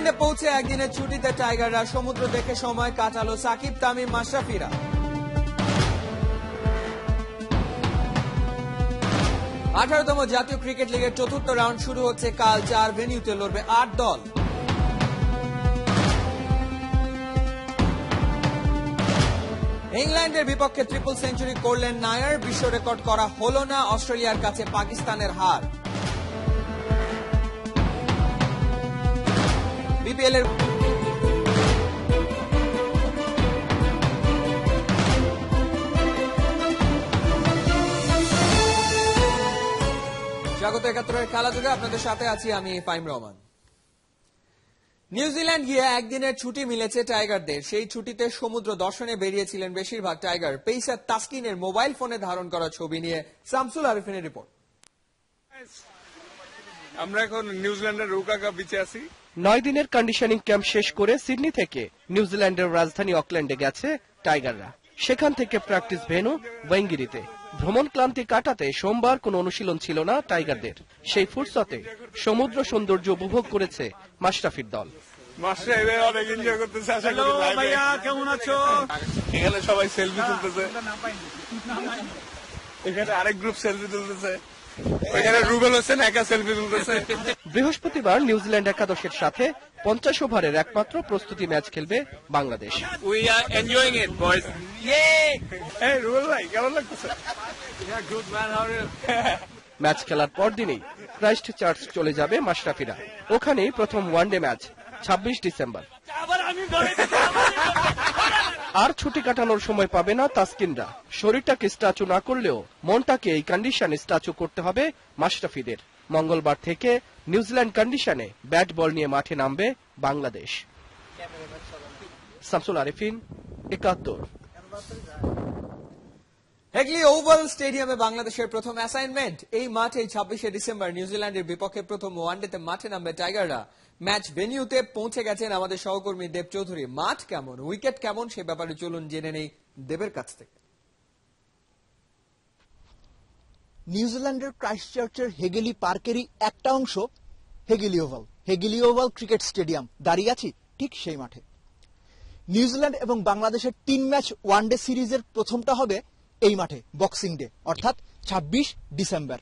ইংল্যান্ডে পৌঁছে একদিনের ছুটিতে টাইগাররা সমুদ্র দেখে সময় কাটালো সাকিব, তামিম, মাশরাফিরা। আঠারোতম জাতীয় ক্রিকেট লিগের চতুর্থ রাউন্ড শুরু হচ্ছে কাল চার ভেনিউতে লড়বে আট দল। ইংল্যান্ডের বিপক্ষে ট্রিপল সেঞ্চুরি করলেন নায়ার বিশ্ব রেকর্ড করা হলো না, অস্ট্রেলিয়ার কাছে পাকিস্তানের হার। বিপিএল এর স্বাগত একাত্তরের খেলা যুগে। আপনাদের সাথে আছি আমি ফাইম রহমান। নিউজিল্যান্ড গিয়ে একদিনের ছুটি মিলেছে টাইগারদের। সেই ছুটিতে সমুদ্র দর্শনে বেরিয়েছিলেন বেশিরভাগ টাইগার। পেইসার তাসকিনের মোবাইল ফোনে ধারণ করা ছবি নিয়ে শামসুল আরিফিনের রিপোর্ট। আমরা এখন নিউজিল্যান্ডের রৌকাকা বিচে আছি। নয় দিনের কন্ডিশনিং ক্যাম্প শেষ করে সিডনি থেকে নিউজিল্যান্ডের রাজধানী অকল্যান্ডে গেছে টাইগাররা। সেখান থেকে প্র্যাকটিস ভেনু ওয়েঙ্গিরিতে। ভ্রমণ ক্লান্তি কাটাতে সোমবার কোনো অনুশীলন ছিল না টাইগারদের। সেই ফুরসতে সমুদ্র সৌন্দর্য উপভোগ করেছে মাশরাফির দল। এখানে সবাই সেলফি তুলতেছে। এখানে আরেক গ্রুপ সেলফি তুলতেছে। এখানে রুবেল হোসেন একা সেলফি তুলতেছে। বৃহস্পতিবার নিউজিল্যান্ড একাদশের সাথে পঞ্চাশ ওভারের একমাত্র প্রস্তুতি ম্যাচ খেলবে Bangladesh. We are enjoying it boys এই রুবেল ভাই কেমন লাগতেছে? ম্যাচ খেলার পর দিনেই ক্রাইস্ট চার্চ চলে যাবে মাশরাফিরা। ওখানেই প্রথম ওয়ানডে ম্যাচ ছাব্বিশ ডিসেম্বর। আর ছুটি কাটানোর সময় পাবে না তাসকিনরা। শরীরটাকে স্ট্যাচু না করলেও মনটাকে এই কন্ডিশনে স্ট্যাচু করতে হবে মাশরাফিদের। মঙ্গলবার থেকে নিউজিল্যান্ড কন্ডিশনে ব্যাট বল নিয়ে মাঠে নামবে বাংলাদেশ। শামসুল আরিফিন, একাত্তর। হেগলি ওভাল স্টেডিয়ামে বাংলাদেশের প্রথম অ্যাসাইনমেন্ট এই মাঠে ছাব্বিশে ডিসেম্বর নিউজিল্যান্ডের বিপক্ষে প্রথম ওয়ানডেতে মাঠে নামবে টাইগাররা। ম্যাচ ভেনিউতে পৌঁছে গেছেন আমাদের সহকর্মী দেব চৌধুরী। মাঠ কেমন? উইকেট কেমন? সে ব্যাপারে চলুন জেনে নেই দেবের কাছ থেকে। নিউজিল্যান্ডের ক্রাইস্টচার্চের হেগেলি পার্কেরই একটা অংশ Hagley Oval. Hagley Oval cricket stadium. দাঁড়িয়ে আছি ঠিক সেই মাঠে। নিউজিল্যান্ড এবং বাংলাদেশের তিন ম্যাচ ওয়ানডে সিরিজের প্রথমটা হবে এই মাঠে বক্সিং ডে অর্থাৎ ২৬ ডিসেম্বর।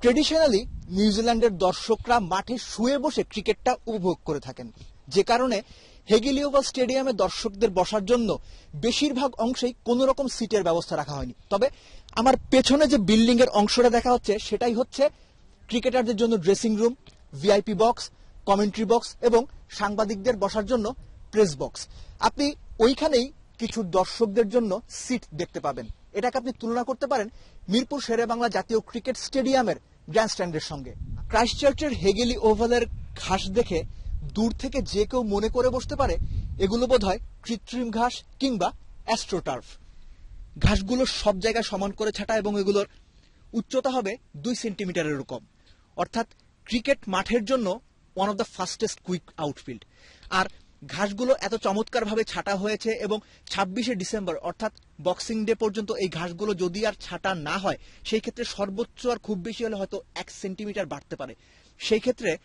ট্রেডিশনালি নিউজিল্যান্ডের দর্শকরা মাঠে শুয়ে বসে ক্রিকেটটা উপভোগ করে থাকেন। যে কারণে হেগেলিওভাল স্টেডিয়ামে দর্শকদের বসার জন্য বেশিরভাগ অংশেই কোনো রকম সিটের ব্যবস্থা রাখা হয়নি। তবে আমার পেছনে যে বিল্ডিং এর অংশটা দেখা হচ্ছে, সেটাই হচ্ছে ক্রিকেটারদের জন্য dressing room VIP box commentary box এবং সাংবাদিকদের বসার জন্য প্রেস বক্স আপনি ওইখানেই কিছু দর্শকদের জন্য সিট দেখতে পাবেন। এটাকে আপনি তুলনা করতে পারেন মিরপুর শেরে বাংলা জাতীয় ক্রিকেট স্টেডিয়ামের গ্র্যান্ডস্ট্যান্ডের সঙ্গে। ক্রাইস্টচার্চের হেগেলি ওভালের ঘাস দেখে দূর থেকে যে কেউ মনে করে বসতে পারে, এগুলো বোধ হয় কৃত্রিম ঘাস কিংবা অ্যাস্ট্রোটার্ফ। ঘাসগুলো সব জায়গায় সমান করে ছাটা এবং এগুলোর উচ্চতা হবে দুই সেন্টিমিটারের কম। অর্থাৎ ক্রিকেট মাঠের জন্য one of the fastest quick outfield আর ঘাসগুলো এত চমৎকারভাবে ছাটা হয়েছে এবং ছাব্বিশে ডিসেম্বর, অর্থাৎ বক্সিং ডে পর্যন্ত এই ঘাসগুলো যদি আর ছাটা না হয়, সেই ক্ষেত্রে সর্বোচ্চ আর খুব বেশি হলে হয়তো এক সেন্টিমিটার বাড়তে পারে। সেই ক্ষেত্রে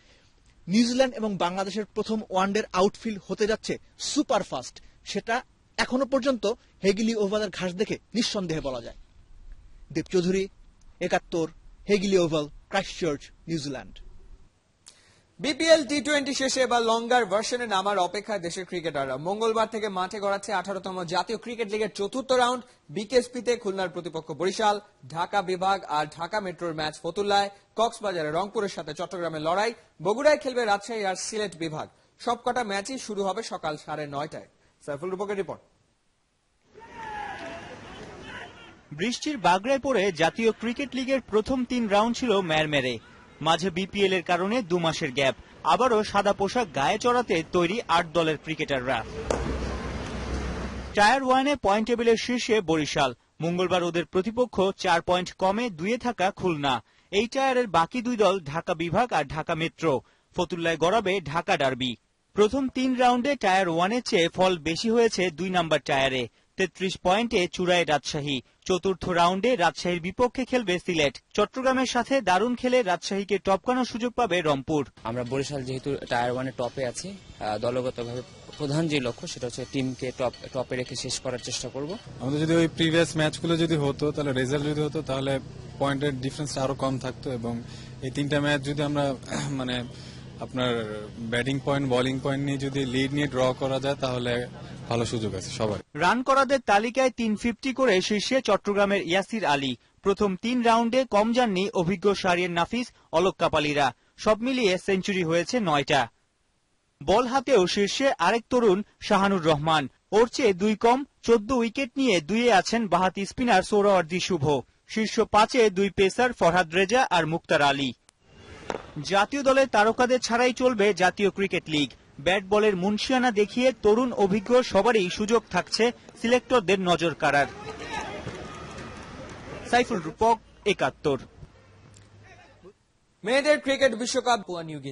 নিউজিল্যান্ড এবং বাংলাদেশের প্রথম ওয়ানডের আউটফিল্ড হতে যাচ্ছে সুপার ফাস্ট সেটা এখনও পর্যন্ত হেগিলি ওভালের ঘাস দেখে নিঃসন্দেহে বলা যায়। দেব চৌধুরী, একাত্তর, Hagley Oval, Christchurch, New Zealand. BPL T twenty শেষে এবার লঙ্গার ভার্সনে নামার অপেক্ষায় দেশের ক্রিকেটাররা। মঙ্গলবার থেকে মাঠে গড়াচ্ছে আঠারোতম জাতীয় ক্রিকেট লিগের চতুর্থ রাউন্ড। বিকেএসপিতে খুলনার প্রতিপক্ষ বরিশাল, ঢাকা বিভাগ আর ঢাকা মেট্রোর ম্যাচ ফতুল্লায়, কক্সবাজারে রংপুরের সাথে চট্টগ্রামের লড়াই, বগুড়ায় খেলবে রাজশাহী আর সিলেট বিভাগ। সবকটা ম্যাচই শুরু হবে সকাল সাড়ে নয়টায়। সাইফুল রূপকের রিপোর্ট। বৃষ্টির বাগড়ায় পড়ে জাতীয় ক্রিকেট লিগের প্রথম তিন রাউন্ড ছিল ম্যারমেরে। মাঝে বিপিএল এর কারণে দু মাসের গ্যাপ। আবারও সাদা পোশাক গায়ে চড়াতে তৈরি আট দলের ক্রিকেটাররা। টায়ার ওয়ানে পয়েন্ট টেবিলের শীর্ষে বরিশাল। মঙ্গলবার ওদের প্রতিপক্ষ চার পয়েন্ট কমে দুয়ে থাকা খুলনা। এই টায়ারের বাকি দুই দল ঢাকা বিভাগ আর ঢাকা মেট্রো। ফতুল্লায় গড়াবে ঢাকা ডার্বি। প্রথম তিন রাউন্ডে টায়ার ওয়ানের চেয়ে ফল বেশি হয়েছে দুই নাম্বার টায়ারে। তেত্রিশ পয়েন্টে চূড়ায় রাজশাহী। চতুর্থ রাউন্ডে রাজশাহীর বিপক্ষে খেলবে সিলেট। চট্টগ্রামের সাথে দারুণ খেলে রাজশাহীকে টপকানোর সুযোগ পাবে রংপুর। আমরা বরিশাল যেহেতু টায়ার ওয়ানে টপে আছি দলগতভাবে প্রধান যে লক্ষ্য সেটা হচ্ছে টিমকে টপ টপে রেখে শেষ করার চেষ্টা করব। আমাদের যদি ওই প্রিভিয়াস ম্যাচগুলো যদি হতো তাহলে রেজাল্ট যদি হতো তাহলে পয়েন্টের ডিফারেন্স আরও কম থাকতো এবং এই তিনটা ম্যাচ যদি আমরা মানে আপনার ব্যাটিং পয়েন্ট বোলিং পয়েন্ট নিয়ে যদি লিড নিয়ে ড্র করা যায় তাহলে ভালো সুযোগ আছে, সবার। রান করাদের তালিকায় তিন ফিফটি করে শীর্ষে চট্টগ্রামের ইয়াসির আলী। প্রথম তিন রাউন্ডে কম যাননি অভিজ্ঞ সারিয়ের নাফিস, অলোক কাপালিরা। সব মিলিয়ে সেঞ্চুরি হয়েছে নয়টা। বল হাতেও শীর্ষে আরেক তরুণ শাহানুর রহমান। ওর চেয়ে দুই কম, চোদ্দ উইকেট নিয়ে দুইয়ে আছেন বাহাতি স্পিনার সোহরাওয়ার্দী শুভ। শীর্ষ পাঁচে দুই পেসার ফরহাদ রেজা আর মুক্তার আলী। জাতীয় দলের তারকাদের ছাড়াই চলবে জাতীয় ক্রিকেট লিগ। ব্যাট বলের মুন্সিয়ানা দেখিয়ে তরুণ অভিজ্ঞ সবারই সুযোগ থাকছে সিলেক্টরদের নজর কাড়ার। সাইফুল রূপক, একাত্তর। মেয়েদের ক্রিকেট বিশ্বকাপ